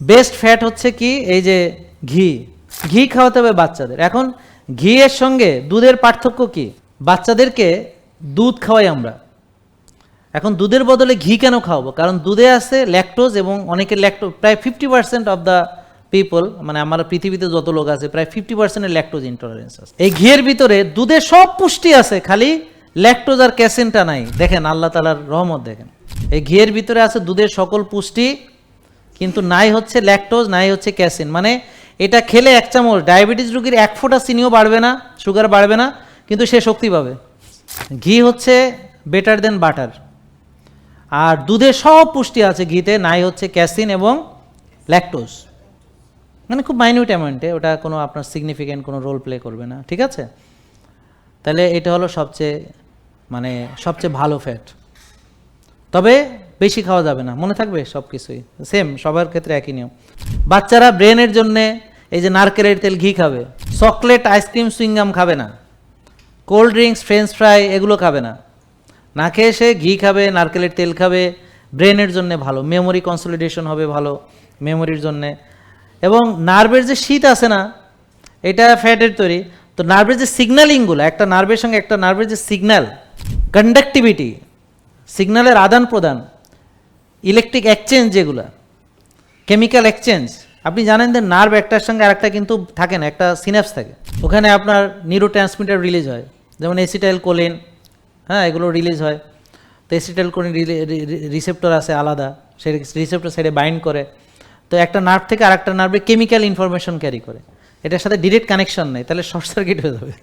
Best fat হচ্ছে কি? এই যে ঘি। ঘি খাওয়াতে হবে বাচ্চাদের। এখন ঘি এর সঙ্গে দুধের পার্থক্য কি? বাচ্চাদেরকে দুধ খাওয়াই আমরা। এখন দুধের বদলে ঘি কেন খাওয়াবো? কারণ দুধে আছে ল্যাকটোজ এবং অনেকের ল্যাকটো প্রায় fifty percent of the people মানে আমার পৃথিবীতে যত লোক আছে, প্রায় ফিফটি পার্সেন্টের ল্যাকটোজ ইন্টলারেন্স আছে। এই ঘিয়ের ভিতরে দুধে সব পুষ্টি আছে, খালি ল্যাকটোজ আর ক্যাসিনটা নাই। দেখেন, আল্লাহ তালার রহমত দেখেন। এই ঘিয়ের ভিতরে আছে দুধের সকল পুষ্টি কিন্তু নাই হচ্ছে ল্যাকটোজ নাই হচ্ছে ক্যাসিন মানে এটা খেলে এক চামচ ডায়াবেটিস রোগীর এক ফোঁটা চিনিও বাড়বে না সুগার বাড়বে না, কিন্তু সে শক্তি পাবে। ঘি হচ্ছে বেটার দেন বাটার আর দুধে সব পুষ্টি আছে ঘিতে, নাই হচ্ছে ক্যাসিন এবং ল্যাকটোজ মানে খুব মাইনিউট অ্যামাউন্টে ওটা কোনো আপনার সিগনিফিক্যান্ট কোনো রোল প্লে করবে না, ঠিক আছে? তাহলে এটা হলো সবচেয়ে মানে সবচেয়ে ভালো ফ্যাট তবে বেশি খাওয়া যাবে না, মনে থাকবে সব কিছুই সেম সবার ক্ষেত্রে একই নিয়ম। বাচ্চারা ব্রেনের জন্য এই যে নারকেলের তেল ঘি খাবে, চকলেট আইসক্রিম সুইংগাম খাবে না কোল্ড ড্রিঙ্কস ফ্রেঞ্চ ফ্রাই এগুলো খাবে না। না খেয়ে সে ঘি খাবে, নারকেলের তেল খাবে, ব্রেনের জন্য ভালো মেমোরি কনসলিডেশন হবে ভালো মেমোরির জন্যে। এবং নার্ভের যে শীত আছে না, এটা ফ্যাটের তৈরি, তো নার্ভের যে সিগন্যালিংগুলো একটা নার্ভের সঙ্গে একটা নার্ভের যে সিগন্যাল কন্ডাক্টিভিটি সিগন্যালের আদান প্রদান ইলেকট্রিক এক্সচেঞ্জ যেগুলা কেমিক্যাল এক্সচেঞ্জ আপনি জানেন যে নার্ভ একটার সঙ্গে আরেকটা কিন্তু থাকে না, একটা সিনাপস থাকে। ওখানে আপনার নিউরো ট্রান্সমিটার রিলিজ হয়, যেমন এসিটাইল কোলিন হ্যাঁ এগুলো রিলিজ হয়। তো এসিটাইল কোলিন রিসেপ্টর আছে আলাদা সেই রিসেপ্টর সাইডে বাইন্ড করে। তো একটা নার্ভ থেকে আরেকটা নার্ভে কেমিক্যাল ইনফরমেশন ক্যারি করে। এটার সাথে ডিরেক্ট কানেকশন নেই, তাহলে শর্ট সার্কিট হয়ে যাবে।